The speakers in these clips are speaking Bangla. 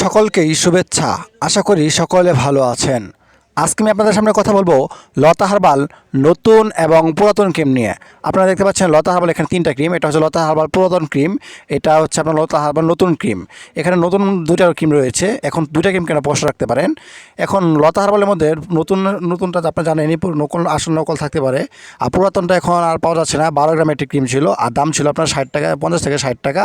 সকলকেই শুভেচ্ছা। আশা করি সকলে ভালো আছেন। আজকে আমি আপনাদের সামনে কথা বলব লতা হারবাল নতুন এবং পুরাতন ক্রিম নিয়ে। আপনারা দেখতে পাচ্ছেন লতা হারবাল এখানে তিনটা ক্রিম, এটা হচ্ছে লতা হারবাল পুরাতন ক্রিম, এটা হচ্ছে আপনার লতা হারবাল নতুন ক্রিম। এখানে নতুন দুইটা ক্রিম রয়েছে, এখন দুইটা ক্রিম কেন পোস্ট রাখতে পারেন? এখন লতা হারবালের মধ্যে নতুন, নতুনটা আপনারা জানেনই নকল, আসল নকল থাকতে পারে। আর পুরাতনটা এখন আর পাওয়া যাচ্ছে না, বারো গ্রামের একটি ক্রিম ছিল, আর দাম ছিল আপনার ষাট টাকা, পঞ্চাশ থেকে ষাট টাকা।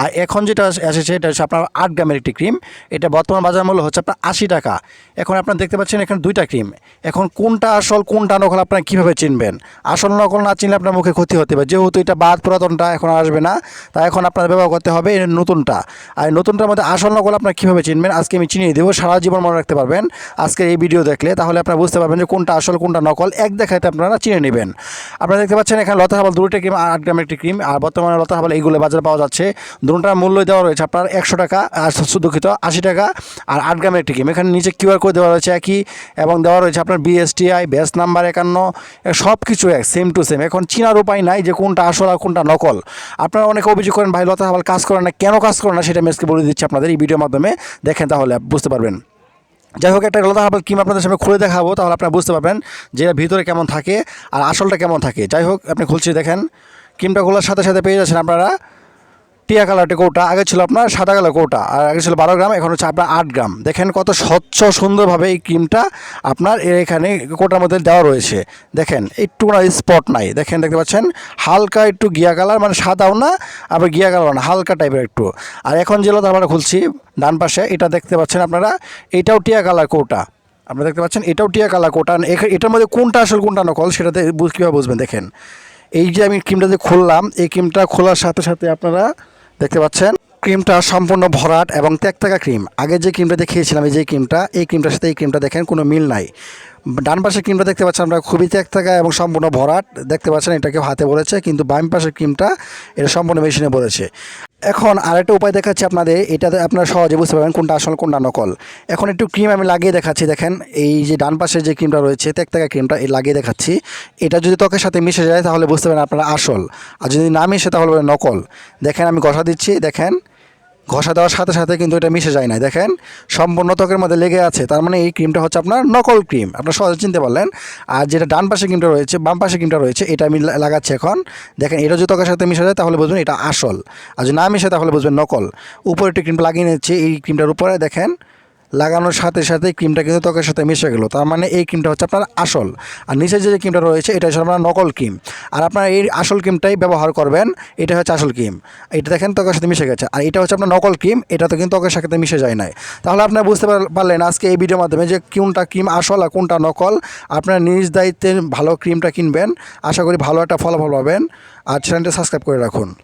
আর এখন যেটা এসেছে, এটা হচ্ছে আপনার আট গ্রামের একটি ক্রিম, এটা বর্তমান বাজার মূল্য হচ্ছে আপনার আশি টাকা। এখন আপনারা দেখতে পাচ্ছেন এখানে দুইটা ক্রিম এখন কোনটা আসল, কোনটা নকল আপনারা কীভাবে চিনবেন? আসল নকল না চিনলে আপনার মুখে ক্ষতি হতে পারে। যেহেতু এটা বাদ পুরাতনটা এখন আসবে না, তাই এখন আপনার ব্যবহার করতে হবে এই নতুনটা। আর নতুনটার মধ্যে আসল নকল আপনারা কীভাবে চিনবেন, আজকে আমি চিনিয়ে দেবো, সারা জীবন মনে রাখতে পারবেন। আজকে এই ভিডিও দেখলে তাহলে আপনারা বুঝতে পারবেন যে কোনটা আসল, কোনটা নকল, এক দেখাতে আপনারা চিনে নেবেন। আপনারা দেখতে পাচ্ছেন এখানে লতা হাবাল দুটো ক্রিম আট গ্রামের একটি ক্রিম আর বর্তমানে লতা হাবাল এইগুলো বাজারে পাওয়া যাচ্ছে। দুটার মূল্য দেওয়া রয়েছে আপনার একশো টাকা, আর দুঃখিত আশি টাকা, আর আট গ্রামের একটি ক্রিম এখানে নিচে কিউআর কোড দেওয়া রয়েছে একই এবং দেওয়া রয়েছে আপনার বিএসটিআই বেস নাম্বার একান্ন সব কিছু এক সেম টু সেম এখন চিনার উপায় নাই যে কোনটা আসল আর কোনটা নকল। আপনারা অনেকে অভিযোগ করেন, ভাই, লতা হাবাল কাজ করেন না। কেন কাজ করেন না? সেটা আমি বলে দিচ্ছি আপনাদের এই ভিডিওর মাধ্যমে। দেখেন তাহলে বুঝতে পারবেন। যাই হোক, একটা আলাদা হাবাল ক্রিম আপনাদের সামনে খুলে দেখাবো, তাহলে আপনারা বুঝতে পারবেন যে ভিতরে কেমন থাকে আর আসলটা কেমন থাকে। যাই হোক, আপনি খুলছি, দেখেন। কিমটা খোলার সাথে সাথে পেয়ে যাচ্ছেন আপনারা। টিয়া কালারটি কৌটা, আগে ছিল আপনার সাদা কালার কৌটা, আর আগে ছিল বারো গ্রাম, এখন হচ্ছে আপনার আট গ্রাম। দেখেন কত স্বচ্ছ, সুন্দরভাবে এই ক্রিমটা আপনার এখানে কোটার মধ্যে দেওয়া রয়েছে। দেখেন, একটু না স্পট নাই। দেখেন, দেখতে পাচ্ছেন, হালকা একটু গিয়া কালার মানে সাদাও না, আবার গিয়া কালার না, হালকা টাইপের একটু। আর এখন যেগুলো আমরা খুলছি, ডান পাশে, এটা দেখতে পাচ্ছেন আপনারা, এটাও টিয়া কালার কৌটা। আপনারা দেখতে পাচ্ছেন, এটাও টিয়া কালার কোটা। এটার মধ্যে কোনটা আসল, কোনটা নকল সেটাতে কীভাবে বুঝবেন? দেখেন, এই যে আমি ক্রিমটা যে খুললাম, এই ক্রিমটা খোলার সাথে সাথে আপনারা দেখতে পাচ্ছেন? ক্রিমটা সম্পূর্ণ ভরাট এবং ত্যাগতাকা ক্রিম। আগে যে ক্রিমটা দেখিয়েছিলাম, এই যে ক্রিমটা, এই ক্রিমটার সাথে এই ক্রিমটা দেখেন, কোনো মিল নাই। ডান পাশের ক্রিমটা দেখতে পাচ্ছেন, আমরা খুবই ত্যাগতাকা এবং সম্পূর্ণ ভরাট। দেখতে পাচ্ছেন, এটা কেউ হাতে বলেছে, কিন্তু বাম পাশের ক্রিমটা এটা সম্পূর্ণ মেশিনে বলেছে। এখন আরেকটা উপায় দেখাচ্ছি আপনাদের এটাতে আপনারা সহজে বুঝতে পারবেন কোনটা আসল, কোনটা নকল। এখন একটু ক্রিম আমি লাগিয়ে দেখাচ্ছি, দেখেন, এই যে ডান পাশের যে ক্রিমটা রয়েছে ত্যাগতাকা ক্রিমটা এই লাগিয়ে দেখাচ্ছি। এটা যদি ত্বকের সাথে মিশে যায়, তাহলে বুঝতে পারেন আপনারা আসল। আর যদি না মিশে, তাহলে নকল। দেখেন, আমি ঘষা দিচ্ছি, দেখেন। ঘষা দেওয়ার সাথে সাথে কিন্তু এটা মিশে যায় না দেখেন, সম্পূর্ণ ত্বকের মধ্যে লেগে আছে। তার মানে এই ক্রিমটা হচ্ছে আপনার নকল ক্রিম আপনার সহজে চিনতে পারলেন। আর যেটা ডান পাশে ক্রিমটা রয়েছে, বাম পাশে ক্রিমটা রয়েছে, এটা আমি লাগাচ্ছি এখন। দেখেন, এটা যদি ত্বকের সাথে মিশে যায়, তাহলে বুঝবেন এটা আসল। আর যদি না মিশে, তাহলে বুঝবেন নকল। উপরে একটি ক্রিম লাগিয়ে নিচ্ছে। এই ক্রিমটার উপরে দেখেন লাগানোর সাথে সাথে ক্রিমটা কিন্তু ত্বকের সাথে মিশে গেলো। তার মানে এই ক্রিমটা হচ্ছে আপনার আসল। আর নিচে যে ক্রিমটা রয়েছে এটা হচ্ছে আপনার নকল ক্রিম। আর আপনার এই আসল ক্রিমটাই ব্যবহার করবেন, এটা হচ্ছে আসল ক্রিম। এটা দেখেন ত্বকের সাথে মিশে গেছে। আর এটা হচ্ছে আপনার নকল ক্রিম, এটা তো কিন্তু ত্বকের সাথে মিশে যায় নাই। তাহলে আপনারা বুঝতে পারলেন আজকে এই ভিডিওর মাধ্যমে যে কোনটা ক্রিম আসল আর কোনটা নকল। আপনার নিজ দায়িত্বে ভালো ক্রিমটা কিনবেন। আশা করি ভালো একটা ফলাফল পাবেন। আর চ্যানেলটা সাবস্ক্রাইব করে রাখুন।